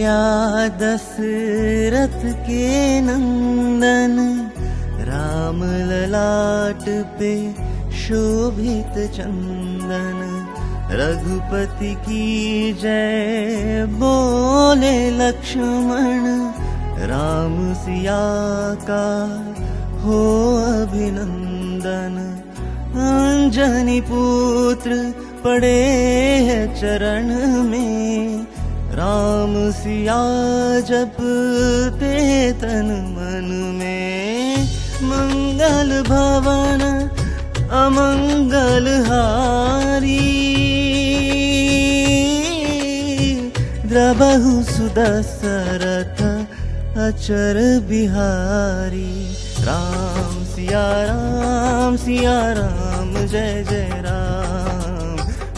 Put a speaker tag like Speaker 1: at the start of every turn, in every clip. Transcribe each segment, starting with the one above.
Speaker 1: कौशल्या दशरथ के नंदन राम ललाट पे शोभित चंदन। रघुपति की जय बोले लक्ष्मण राम सिया का हो अभिनंदन। अंजनी पुत्र पड़े चरण में राम सिया जपते तन मन में। मंगल भवन अमंगल हारी। द्रबहु सुदशरथ अचर बिहारी। राम सिया राम सिया राम जय जय राम।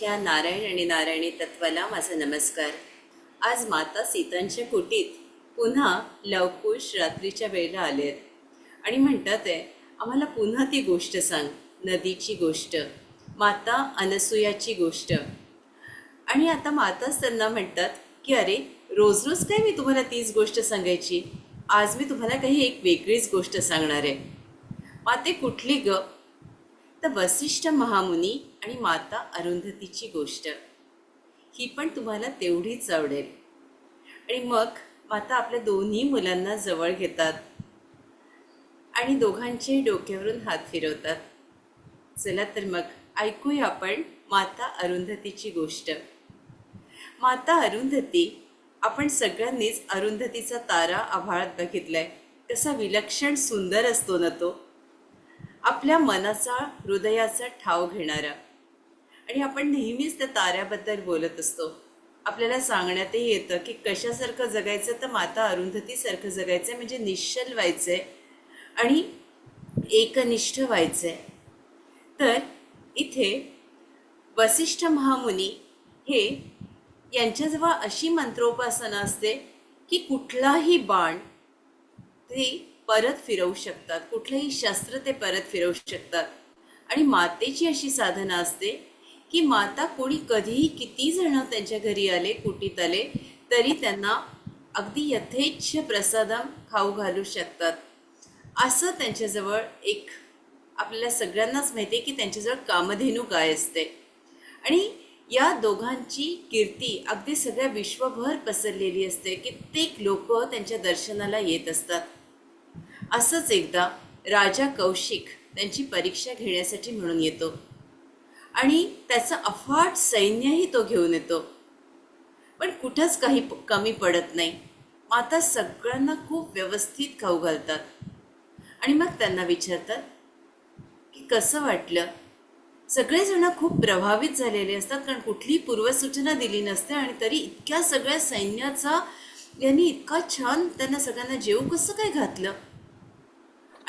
Speaker 2: इथल्या नारायण आणि नारायणी तत्वाला माझा नमस्कार. आज माता सीतांच्या कुटीत पुन्हा लवकुश रात्रीच्या वेळेला आले आहेत. आणि म्हणतात आहे आम्हाला पुन्हा ती गोष्ट सांग नदीची गोष्ट माता अनसुयाची गोष्ट. आणि आता माताच त्यांना म्हणतात की अरे रोज रोज काय मी तुम्हाला तीच गोष्ट सांगायची? आज मी तुम्हाला काही एक वेगळीच गोष्ट सांगणार आहे. माते कुठली ग? तर वसिष्ठ महामुनी आणि माता अरुंधतीची गोष्ट. ही पण तुम्हाला तेवढीच आवडेल आणि मग माता आपल्या दोन्ही मुलांना जवळ घेतात. आणि दोघांचे डोक्यावरून हात फिरवतात. चला तर मग ऐकूया आपण माता अरुंधतीची गोष्ट. माता अरुंधती आपण सगळ्यांनीच अरुंधतीचा तारा आभाळात बघितलाय. कसा विलक्षण सुंदर असतो ना तो? आपल्या मनाचा हृदयाचा ठाव घेणारा. आणि आपण नेहमीच त्या ताऱ्याबद्दल बोलत असतो. आपल्याला सांगण्यातही येतं की कशासारखं जगायचं तर माता अरुंधतीसारखं जगायचं म्हणजे निश्चल व्हायचंय आणि एकनिष्ठ व्हायचंय. तर इथे वसिष्ठ महामुनी हे यांच्याजवळ अशी मंत्रोपासना असते की कुठलाही बाण ते परत फिरवू शकतात. कुठलंही शस्त्र ते परत फिरवू शकतात. आणि मातेची अशी साधना असते की माता कोणी कधीही किती जण त्यांच्या घरी आले कुटीत आले तरी त्यांना अगदी यथेच्छ प्रसादम खाऊ घालू शकतात. असं त्यांच्याजवळ एक आपल्याला सगळ्यांनाच माहिती आहे की त्यांच्याजवळ कामधेनू काय असते. आणि या दोघांची कीर्ती अगदी सगळ्या विश्वभर पसरलेली असते. कित्येक लोक त्यांच्या दर्शनाला येत असतात. असंच एकदा राजा कौशिक त्यांची परीक्षा घेण्यासाठी म्हणून येतो. आणि त्याचं अफाट सैन्यही तो घेऊन येतो. पण कुठंच काही कमी पडत नाही. माता सगळ्यांना खूप व्यवस्थित खाऊ घालतात. आणि मग त्यांना विचारतात की कसं वाटलं? सगळेजण खूप प्रभावित झालेले असतात कारण कुठलीही पूर्वसूचना दिली नसते आणि तरी इतक्या सगळ्या सैन्याचा यांनी इतका छान त्यांना सगळ्यांना जेव कसं काय घातलं?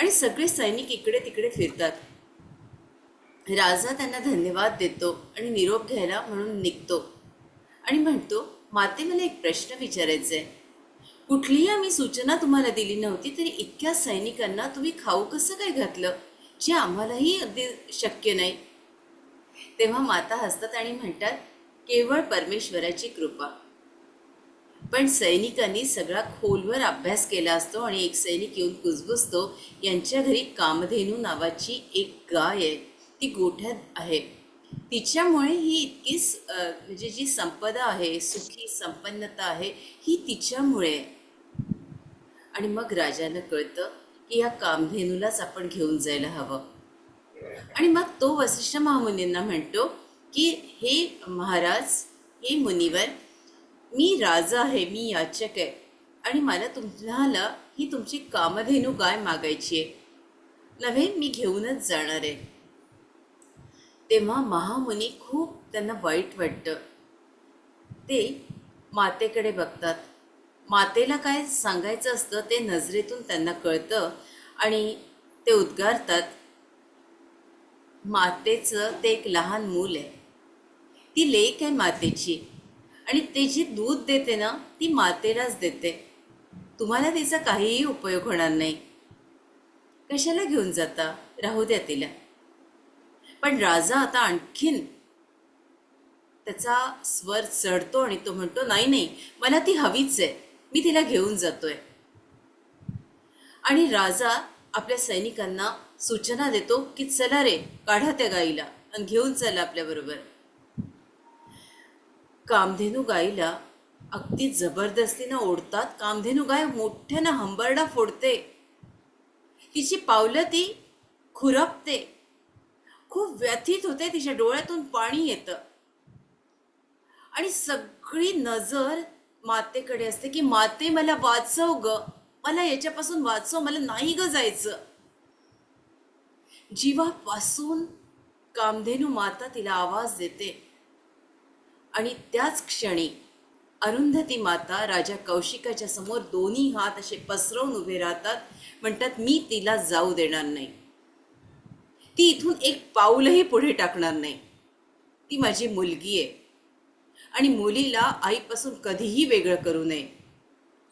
Speaker 2: आणि सगळे सैनिक इकडे तिकडे फिरतात. राजा त्यांना धन्यवाद देतो आणि निरोप घ्यायला म्हणून निघतो. आणि म्हणतो माते मला एक प्रश्न विचारायचा आहे कुठलीही आम्ही सूचना तुम्हाला दिली नव्हती तरी इतक्या सैनिकांना तुम्ही खाऊ कसं काय घातलं? जे आम्हालाही अगदी शक्य नाही. तेव्हा माता हसतात आणि म्हणतात केवळ परमेश्वराची कृपा. पण सैनिकांनी सगळा खोलवर अभ्यास केला असतो आणि एक सैनिक येऊन कुजबुजतो यांच्या घरी कामधेनू नावाची एक गाय आहे. ती गोठ्यात आहे. तिच्यामुळे ही इतकी म्हणजे जी संपदा आहे सुखी संपन्नता आहे ही तिच्यामुळे आणि मग राजानं कळतं की या कामधेनूलाच आपण घेऊन जायला हवं. आणि मग तो वसिष्ठ महामुनींना म्हणतो की हे महाराज हे मुनिवर मी राजा आहे मी याचक आहे. आणि मला तुम्हाला ही तुमची कामधेनू गाय मागायची आहे. नव्हे मी घेऊनच जाणार आहे. तेव्हा महामुनी खूप त्यांना वाईट वाटतं. ते मातेकडे बघतात. मातेला काय सांगायचं असतं ते नजरेतून त्यांना कळतं आणि ते उद्गारतात मातेचं ते एक लहान मूल आहे. ती लेक आहे मातेची. आणि ते जी दूध देते ना ती मातेलाच देते. तुम्हाला तिचा काहीही उपयोग होणार नाही. कशाला घेऊन जाता? राहू द्या तिला. पण राजा आता आणखीन त्याचा स्वर चढतो आणि तो म्हणतो नाही नाही मला ती हवीच आहे. मी तिला घेऊन जातोय. आणि राजा आपल्या सैनिकांना सूचना देतो की चला रे काढा त्या गाईला आणि घेऊन चला आपल्याबरोबर कामधेनू गाईला अगदी जबरदस्तीनं ओढतात. कामधेनू गाय मोठ्यानं हंबरडा फोडते. तिची पावलं ती खुरपते. खूप व्यथित होते. तिच्या डोळ्यातून पाणी येतं. आणि सगळी नजर मातेकडे असते की माते मला वाचव ग. मला याच्यापासून वाचव. मला नाही ग जायचं. जीवापासून कामधेनू माता तिला आवाज देते. आणि त्याच क्षणी अरुंधती माता राजा कौशिकाच्या समोर दोन्ही हात असे पसरवून उभे राहतात. म्हणतात मी तिला जाऊ देणार नाही. ती इथून एक पाऊलही पुढे टाकणार नाही. ती माझी मुलगी आहे. आणि मुलीला आईपासून कधीही वेगळं करू नये.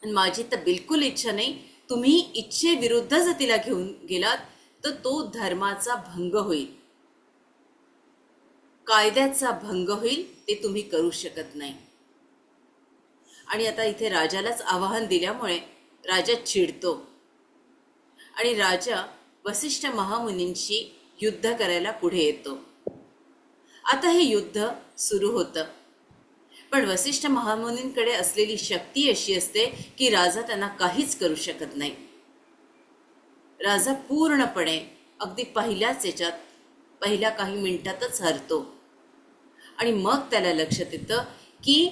Speaker 2: आणि माझी तर बिलकुल इच्छा नाही. तुम्ही इच्छेविरुद्ध जर तिला घेऊन गेलात तर तो धर्माचा भंग होईल. कायद्याचा भंग होईल ते तुम्ही करू शकत नाही. आणि आता इथे राजालाच आवाहन दिल्यामुळे राजा चिडतो. आणि राजा वसिष्ठ महामुनींशी युद्ध करायला पुढे येतो. आता हे युद्ध सुरू होतं. पण वसिष्ठ महामुनींकडे असलेली शक्ती अशी असते की राजा त्यांना काहीच करू शकत नाही. राजा पूर्णपणे अगदी पहिल्याच याच्यात पहिल्या काही मिनिटातच हरतो. आणि मग त्याला लक्षात येतं की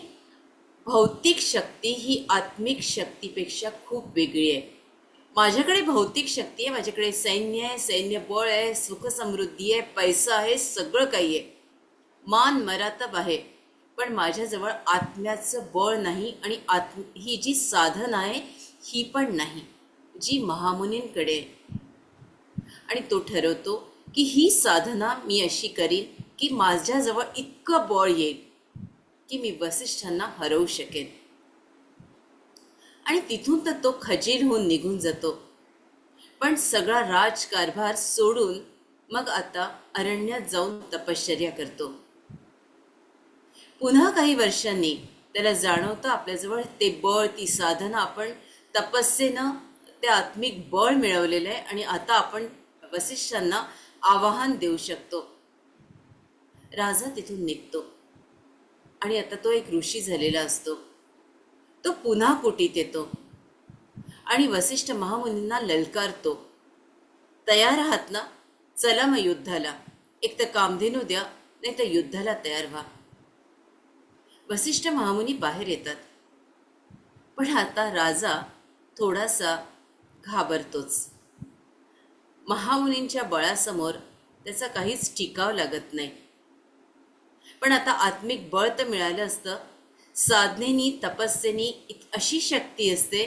Speaker 2: भौतिक शक्ती ही आत्मिक शक्तीपेक्षा खूप वेगळी आहे. माझ्याकडे भौतिक शक्ती आहे माझ्याकडे सैन्य आहे सैन्य बळ आहे सुखसमृद्धी आहे पैसा आहे सगळं काही आहे. मान मरातब आहे. पण माझ्याजवळ आत्म्याचं बळ नाही आणि आत्म ही जी साधन आहे ही पण नाही जी महामुनींकडे आहे. आणि तो ठरवतो की ही साधना मी अशी करीन की माझ्याजवळ इतकं बळ येईल की मी वसिष्ठांना हरवू शकेन. आणि तिथून तर तो खजीर होऊन निघून जातो. पण सगळा राजकारभार सोडून मग आता अरण्यात जाऊन तपश्चर्या करतो. पुन्हा काही वर्षांनी त्याला जाणवतं आपल्याजवळ ते बळ ती साधना आपण तपस्येनं ते आत्मिक बळ मिळवलेलं आहे आणि आता आपण वसिष्ठांना आवाहन देऊ शकतो. राजा तिथून निघतो. आणि आता तो एक ऋषी झालेला असतो. तो पुन्हा कुटीत येतो. आणि वसिष्ठ महामुनींना ललकारतो. तयार आहात ना? चला मग युद्धाला. एक तर कामधेनू द्या नाही तर युद्धाला तयार व्हा. वसिष्ठ महामुनी बाहेर येतात. पण आता राजा थोडासा घाबरतोच. महामुनींच्या बळासमोर त्याचा काहीच टिकाव लागत नाही. पण आता आत्मिक बळ तर मिळालं असतं. साधनेनी तपस्येनी एक अशी शक्ती असते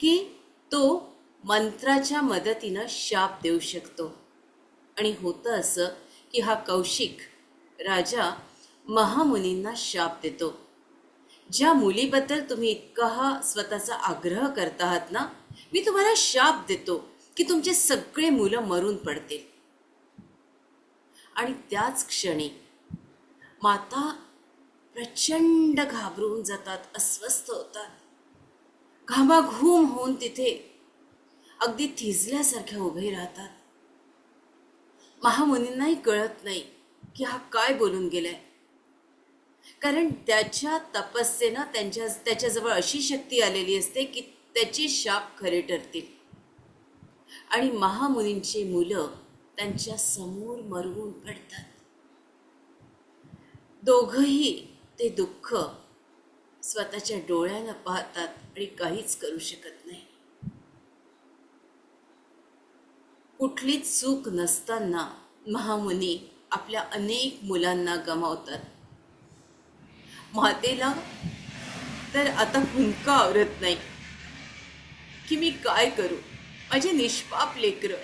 Speaker 2: की तो मंत्राच्या मदतीनं शाप देऊ शकतो. आणि होतं असं की हा कौशिक राजा महामुनींना शाप देतो. ज्या मुलीबद्दल तुम्ही इतका हा स्वतःचा आग्रह करत आहात ना मी तुम्हाला शाप देतो. की तुमचे सगळे मुलं मरून पडतील. आणि त्याच क्षणी माता प्रचंड घाबरून जातात अस्वस्थ होतात. घामाघूम होऊन तिथे अगदी थिजल्यासारख्या उभे राहतात. महामुनींनाही कळत नाही की हा काय बोलून गेलाय. कारण त्याच्या तपस्येनं त्यांच्या त्याच्याजवळ अशी शक्ती आलेली असते की त्याची शाप खरे ठरतील. आणि महामुनींची मुलं त्यांच्यासमोर मरवून पडतात. दोघंही ते दुःख स्वतःच्या डोळ्यानं पाहतात आणि काहीच करू शकत नाही. कुठलीच चूक नसताना महामुनी आपल्या अनेक मुलांना गमावतात. मातेला तर आता हुंका आवरत नाही. की मी काय करू? माझे निष्पाप लेकरं.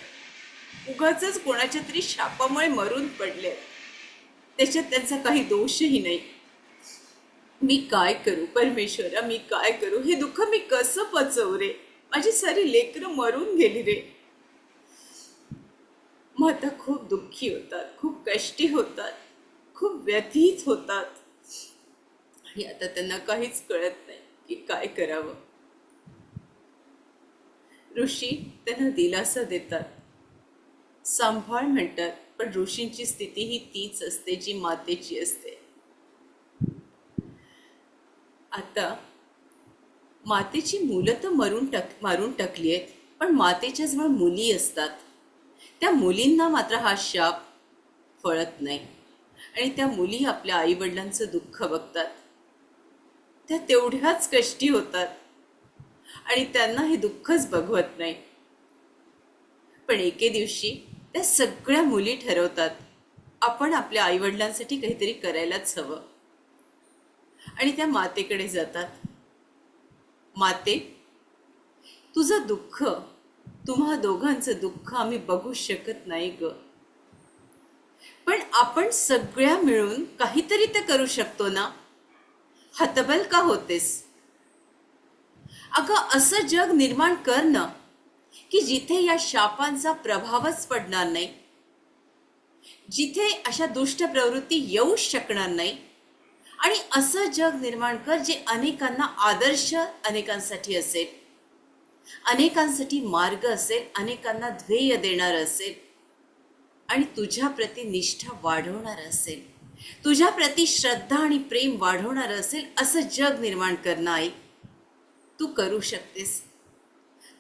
Speaker 2: उगाच कोणाच्या तरी शापामुळे मरून पडले त्याच्यात त्यांचा काही दोषही नाही. मी काय करू परमेश्वरा मी काय करू? हे दुःख मी कसं पचवू रे? माझी सारी लेकरं मरून गेली रे. माता खूप दुःखी होतात खूप कष्टी होतात खूप व्यथित होतात. आणि आता त्यांना काहीच कळत नाही की काय करावं. ऋषी त्यांना दिलासा देतात. सांभाळ म्हणतात पण ऋषींची स्थिती ही तीच असते जी मातेची असते. आता मातेची मुलं तर मरून टक मारून टाकली आहेत पण मातेच्या जवळ मुली असतात. त्या मुलींना मात्र हा शाप फळत नाही. आणि त्या मुली आपल्या आईवडिलांचं दुःख बघतात. त्या तेवढ्याच कष्टी होतात. आणि त्यांना हे दुःखच बघवत नाही. पण एके दिवशी त्या सगळ्या मुली ठरवतात आपण आपल्या आईवडिलांसाठी काहीतरी करायलाच हवं. आणि त्या मातेकडे जातात. माते तुझं दुःख तुम्हा दोघांचं दुःख आम्ही बघू शकत नाही ग. पण आपण सगळ्या मिळून काहीतरी तर करू शकतो ना? हतबल का होतेस? अगं असं जग निर्माण करणं की जिथे या शापांचा प्रभावच पडणार नाही. जिथे अशा दुष्ट प्रवृत्ती येऊ शकणार नाही. आणि असं जग निर्माण कर जे अनेकांना आदर्श अनेकांसाठी असेल. अनेकांसाठी मार्ग असेल अनेकांना ध्येय देणार असेल. आणि तुझ्या प्रती निष्ठा वाढवणार असेल. तुझ्या प्रती श्रद्धा आणि प्रेम वाढवणार असेल असं जग निर्माण करणं आई तू करू शकतेस.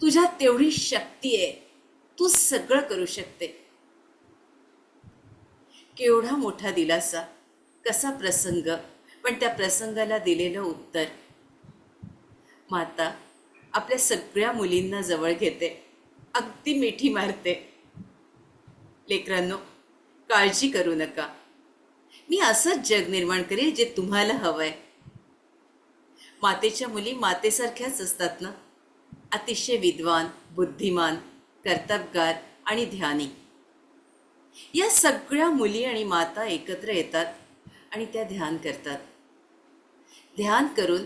Speaker 2: तुझ्या तेवढी शक्ती आहे. तू सगळं करू शकते. केवढा मोठा दिलासा. कसा प्रसंग. पण त्या प्रसंगाला दिलेलं उत्तर. माता आपल्या सगळ्या मुलींना जवळ घेते. अगदी मिठी मारते. लेकरांनो काळजी करू नका. मी असंच जग निर्माण करेल जे तुम्हाला हवंय. मातेच्या मुली मातेसारख्याच असतात ना? अतिशय विद्वान बुद्धिमान कर्तबगार आणि ध्यानी. या सगळ्या मुली आणि माता एकत्र येतात आणि त्या ध्यान करतात. ध्यान करून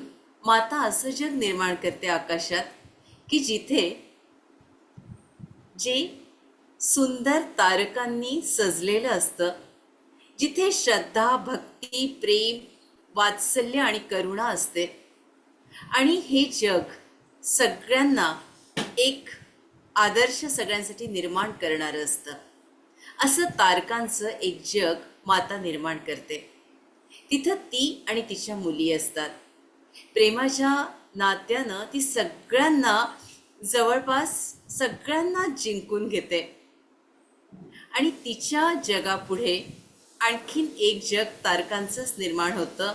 Speaker 2: माता असं जग निर्माण करते आकाशात की जिथे जे सुंदर तारकांनी सजलेलं असतं जिथे श्रद्धा भक्ती प्रेम वात्सल्य आणि करुणा असते आणि हे जग सगळ्यांना एक आदर्श सगळ्यांसाठी निर्माण करणारं असतं. असं तारकांचं एक जग माता निर्माण करते. तिथं ती आणि तिच्या मुली असतात. प्रेमाच्या नात्यानं ती सगळ्यांना जवळपास सगळ्यांना जिंकून घेते. आणि तिच्या जगापुढे आणखीन एक जग तारकांचंच निर्माण होतं.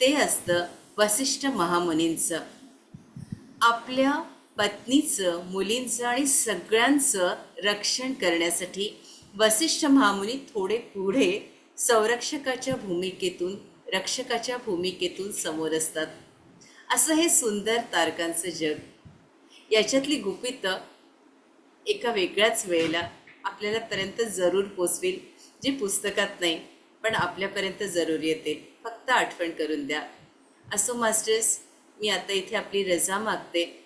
Speaker 2: ते असतं वसिष्ठ महामुनींचं आपल्या पत्नीचं मुलींचं आणि सगळ्यांचं रक्षण करण्यासाठी वसिष्ठ महामुनी थोडे पुढे संरक्षकाच्या भूमिकेतून रक्षकाच्या भूमिकेतून समोर असतात. असं हे सुंदर तारकांचं जग. याच्यातली गुपितं एका वेगळ्याच वेळेला आपल्यालापर्यंत जरूर पोचवेल जे पुस्तकात नाही पण आपल्यापर्यंत जरूर येते फक्त आठवण करून द्या. असो मास्टर्स मी आता इथे आपली रजा मागते.